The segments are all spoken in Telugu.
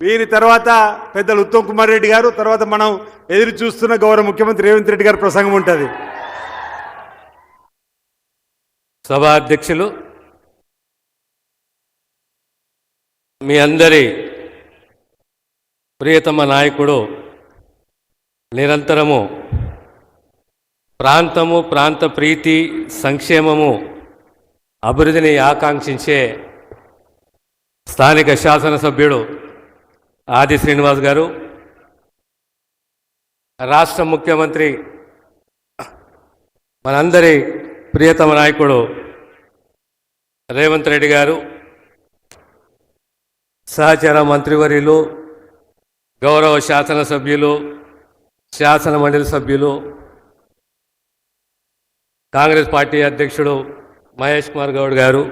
వీరి తర్వాత పెద్దలు ఉత్తమ్ కుమార్ రెడ్డి గారు తర్వాత మనం ఎదురు చూస్తున్న గౌరవ ముఖ్యమంత్రి రేవంత్ రెడ్డి గారి ప్రసంగం ఉంటుంది. సభా అధ్యక్షులు మీ అందరి ప్రియతమ నాయకుడు నిరంతరము ప్రాంతము ప్రాంత ప్రీతి సంక్షేమము అభివృద్ధిని ఆకాంక్షించే స్థానిక శాసనసభ్యుడు ఆది శ్రీనివాస్ గారు రాష్ట్ర ముఖ్యమంత్రి మనందరి ప్రియతమ నాయకుడు రేవంత్ రెడ్డి గారు సహచర మంత్రివర్యులు గౌరవ శాసనసభ్యులు శాసన మండలి సభ్యులు కాంగ్రెస్ పార్టీ అధ్యక్షుడు మహేష్ కుమార్ గౌడ్ గారు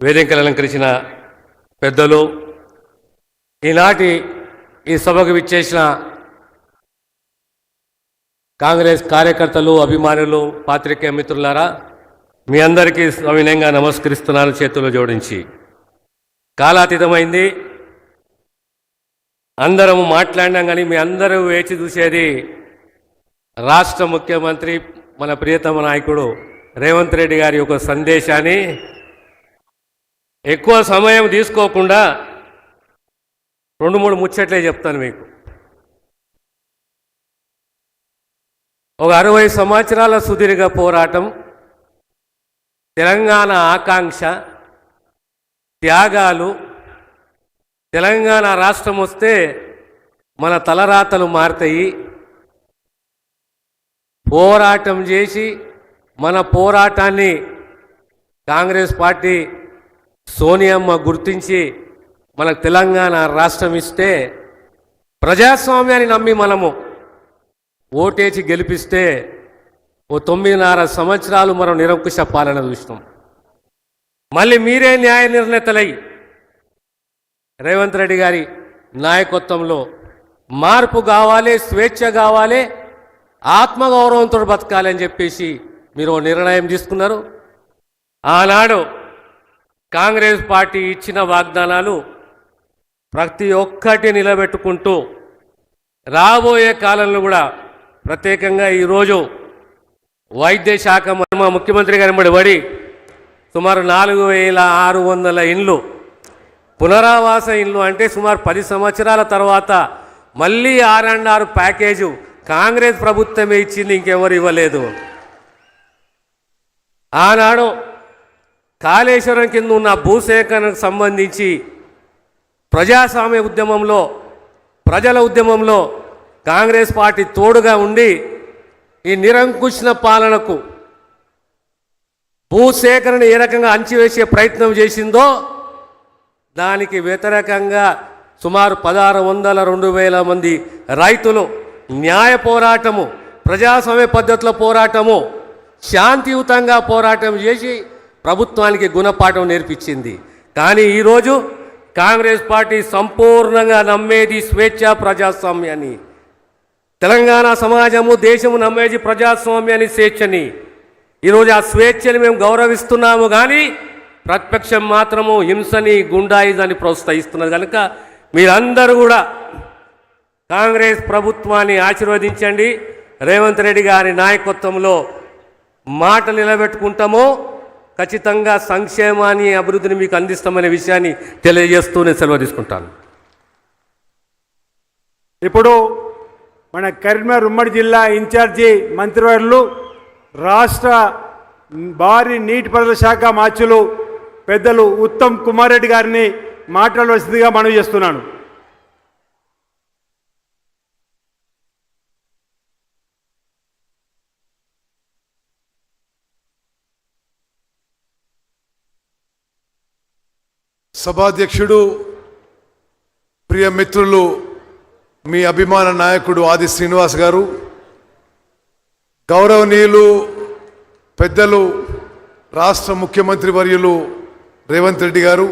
వేదికలు అలంకరించిన పెద్దలు ఈనాటి ఈ సభకు విచ్చేసిన కాంగ్రెస్ కార్యకర్తలు అభిమానులు పాత్రికేయ మిత్రులారా మీ అందరికీ సవినయంగా నమస్కరిస్తున్నాను చేతులు జోడించి. కాలాతీతమైంది. అందరము మాట్లాడినాం కానీ మీ అందరూ వేచి చూసేది రాష్ట్ర ముఖ్యమంత్రి మన ప్రియతమ నాయకుడు రేవంత్ రెడ్డి గారి యొక్క సందేశాన్ని ఎక్కువ సమయం తీసుకోకుండా రెండు మూడు ముచ్చట్లే చెప్తాను మీకు. ఒక అరవై సంవత్సరాల సుదీర్ఘ పోరాటం తెలంగాణ ఆకాంక్ష త్యాగాలు తెలంగాణ రాష్ట్రం వస్తే మన తలరాతలు మారుతాయి. పోరాటం చేసి మన పోరాటాన్ని కాంగ్రెస్ పార్టీ సోనియమ్మ గుర్తించి మనకు తెలంగాణ రాష్ట్రం ఇస్తే ప్రజాస్వామ్యాన్ని నమ్మి మనము ఓటేసి గెలిపిస్తే ఓ తొమ్మిదిన్నర సంవత్సరాలు మనం నిరంకుశ పాలన చూసినాం. మళ్ళీ మీరే న్యాయ నిర్ణేతలై రేవంత్ రెడ్డి గారి నాయకత్వంలో మార్పు కావాలి స్వేచ్ఛ కావాలి ఆత్మగౌరవంతో బతకాలని చెప్పేసి మీరు నిర్ణయం తీసుకున్నారు. ఆనాడు కాంగ్రెస్ పార్టీ ఇచ్చిన వాగ్దానాలు ప్రతి ఒక్కటి నిలబెట్టుకుంటూ రాబోయే కాలంలో కూడా ప్రత్యేకంగా ఈరోజు వైద్య శాఖ మా ముఖ్యమంత్రి గారి బడి పడి సుమారు నాలుగు వేల ఆరు వందల ఇండ్లు పునరావాస ఇండ్లు అంటే సుమారు పది సంవత్సరాల తర్వాత మళ్ళీ R and R package Congress ప్రభుత్వమే ఇచ్చింది ఇంకెవరు ఇవ్వలేదు. ఆనాడు కాళేశ్వరం కింద ఉన్న భూసేకరణకు సంబంధించి ప్రజాస్వామ్య ఉద్యమంలో ప్రజల ఉద్యమంలో కాంగ్రెస్ పార్టీ తోడుగా ఉండి ఈ నిరంకుశన పాలనకు భూసేకరణ ఏ రకంగా అంచివేసే ప్రయత్నం చేసిందో దానికి వ్యతిరేకంగా సుమారు పదహారు వందల రెండు వేల మంది రైతులు న్యాయ పోరాటము ప్రజాస్వామ్య పద్ధతిలో పోరాటము శాంతియుతంగా పోరాటం చేసి ప్రభుత్వానికి గుణపాఠం నేర్పించింది. కానీ ఈరోజు కాంగ్రెస్ పార్టీ సంపూర్ణంగా నమ్మేది స్వేచ్ఛ ప్రజాస్వామ్యాన్ని తెలంగాణ సమాజము దేశము నమ్మేది ప్రజాస్వామ్యాన్ని స్వేచ్ఛని. ఈరోజు ఆ స్వేచ్ఛని మేము గౌరవిస్తున్నాము కానీ ప్రతిపక్షం మాత్రము హింసని గుండాయిజాన్ని ప్రోత్సహిస్తున్నది. కనుక మీరందరూ కూడా కాంగ్రెస్ ప్రభుత్వాన్ని ఆశీర్వదించండి. రేవంత్ రెడ్డి గారి నాయకత్వంలో మాట నిలబెట్టుకుంటామో. ఖచ్చితంగా సంక్షేమాన్ని అభివృద్ధిని మీకు అందిస్తామనే విషయాన్ని తెలియజేస్తూ నేను సెలవు తీసుకుంటాను. ఇప్పుడు మన కరీంనగర్ ఉమ్మడి జిల్లా ఇన్ఛార్జి మంత్రివర్యులు రాష్ట్ర భారీ నీటిపారుదల శాఖ మార్చులు పెద్దలు ఉత్తమ్ కుమార్ రెడ్డి గారిని మాట్లాడవలసిందిగా మనవి చేస్తున్నాను. సభాధ్యక్షుడు ప్రియ మిత్రులు మీ అభిమాన నాయకుడు ఆది శ్రీనివాస్ గారు గౌరవనీయులు పెద్దలు రాష్ట్ర ముఖ్యమంత్రి వర్యులు రేవంత్ రెడ్డి గారు